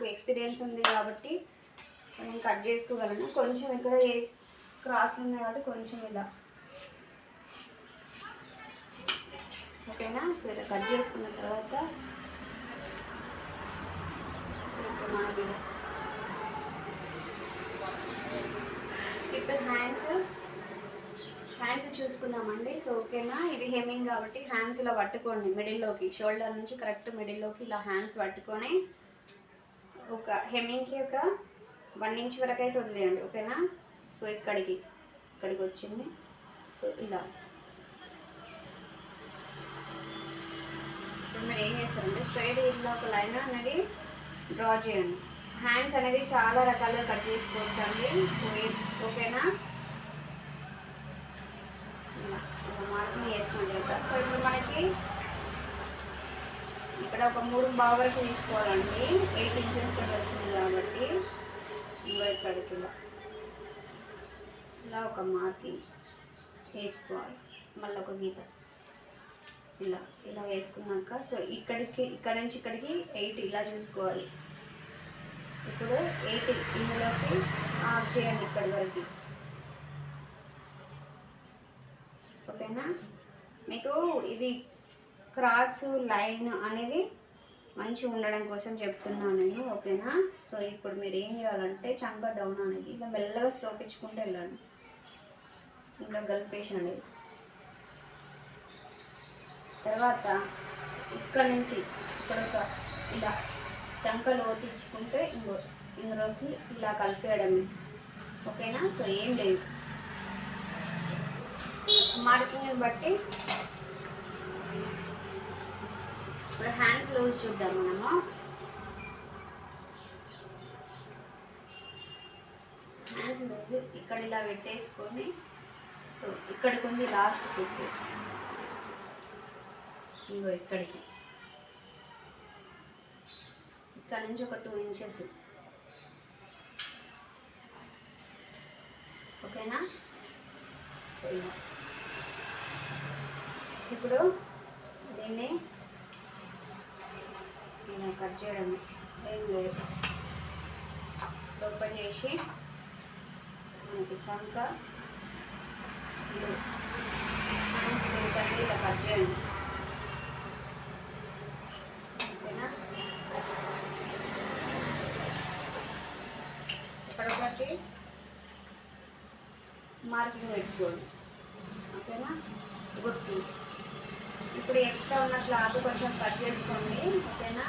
నాకు ఎక్స్పీరియన్స్ ఉంది కాబట్టి నేను కట్ చేసుకోగలను. కొంచెం ఇక్కడ ఏ క్రాస్లు ఉన్నాయి కాబట్టి కొంచెం ఇలా. ఓకేనా? సో ఇలా కట్ చేసుకున్న తర్వాత ఇప్పుడు మనకి ఇప్పుడు హ్యాండ్స్ హ్యాండ్స్ చూసుకుందామండి. సో ఓకేనా? ఇది హెమింగ్ కాబట్టి హ్యాండ్స్ ఇలా పట్టుకోండి. మిడిల్లోకి షోల్డర్ నుంచి కరెక్ట్ మిడిల్లోకి ఇలా హ్యాండ్స్ పట్టుకొని ఒక హెమ్మింగ్కి ఒక వన్ ఇంచ్ వరకు అయితే వదిలేయండి ఓకేనా? సో ఇక్కడికి ఇక్కడికి వచ్చింది. సో ఇలా. మీరు ఏం చేస్తారంటే స్ట్రైట్ ఇట్లా ఒక లైన్ అనేది డ్రా చేయండి. హ్యాండ్స్ అనేది చాలా రకాలుగా కట్ చేసుకోవచ్చు అండి. సో ఓకేనా? ఇలా ఒక మార్కింగ్ సో ఇప్పుడు మనకి ఇక్కడ ఒక మూడు బావు వరకు తీసుకోవాలండి. ఎయిట్ ఇంచెస్ తోటి వచ్చింది కాబట్టి ఇంకో ఇక్కడికి ఇలా. ఇలా ఒక మార్కింగ్ వేసుకోవాలి. మళ్ళీ ఒక గీత. ఇలా ఇలా వేసుకున్నాక సో ఇక్కడికి ఇక్కడ నుంచి ఇక్కడికి ఎయిట్ ఇలా చూసుకోవాలి. ఇప్పుడు ఎయిట్ ఇందులోకి ఆఫ్ చేయండి ఇక్కడి వరకు. ఓకేనా? మీకు ఇది క్రాస్ లైన్ అనేది మంచిగా ఉండడం కోసం చెప్తున్నాను నేను ఓకేనా? సో ఇప్పుడు మీరు ఏం చేయాలంటే చంక డౌన్ అనేది ఇలా మెల్లగా స్లోప్ ఇచ్చుకుంటూ వెళ్ళండి. ఇంకా కలిపేసండి తర్వాత ఇక్కడ నుంచి ఇక్కడ ఒక ఇలా చంక లోతిచ్చుకుంటే ఇంకో ఇందులోకి ఇలా కలిపేయడమే ఓకేనా? సో ఏం లేదు. మార్కింగ్ని బట్టి ఇప్పుడు హ్యాండ్స్ లూజ్ చూద్దాం మనము. హ్యాండ్స్ లూజ్ ఇక్కడ ఇలా పెట్టేసుకొని సో ఇక్కడికి ఉంది లాస్ట్ కుట్టు ఇంకో ఇక్కడికి. ఇక్కడ నుంచి ఒక టూ ఇంచెస్ ఓకేనా? ఇప్పుడు దీన్ని కట్ చేయడం ఏం లేదు. ఓపెన్ చేసి మనకి చంక ఇలా కట్ చేయండి. ఓకేనా? ఒకటి మార్కింగ్ పెట్టుకోండి. ఓకేనా? గుర్తు. ఇప్పుడు ఎక్స్ట్రా ఉన్న క్లాత్ కొంచెం కట్ చేసుకోండి. ఓకేనా?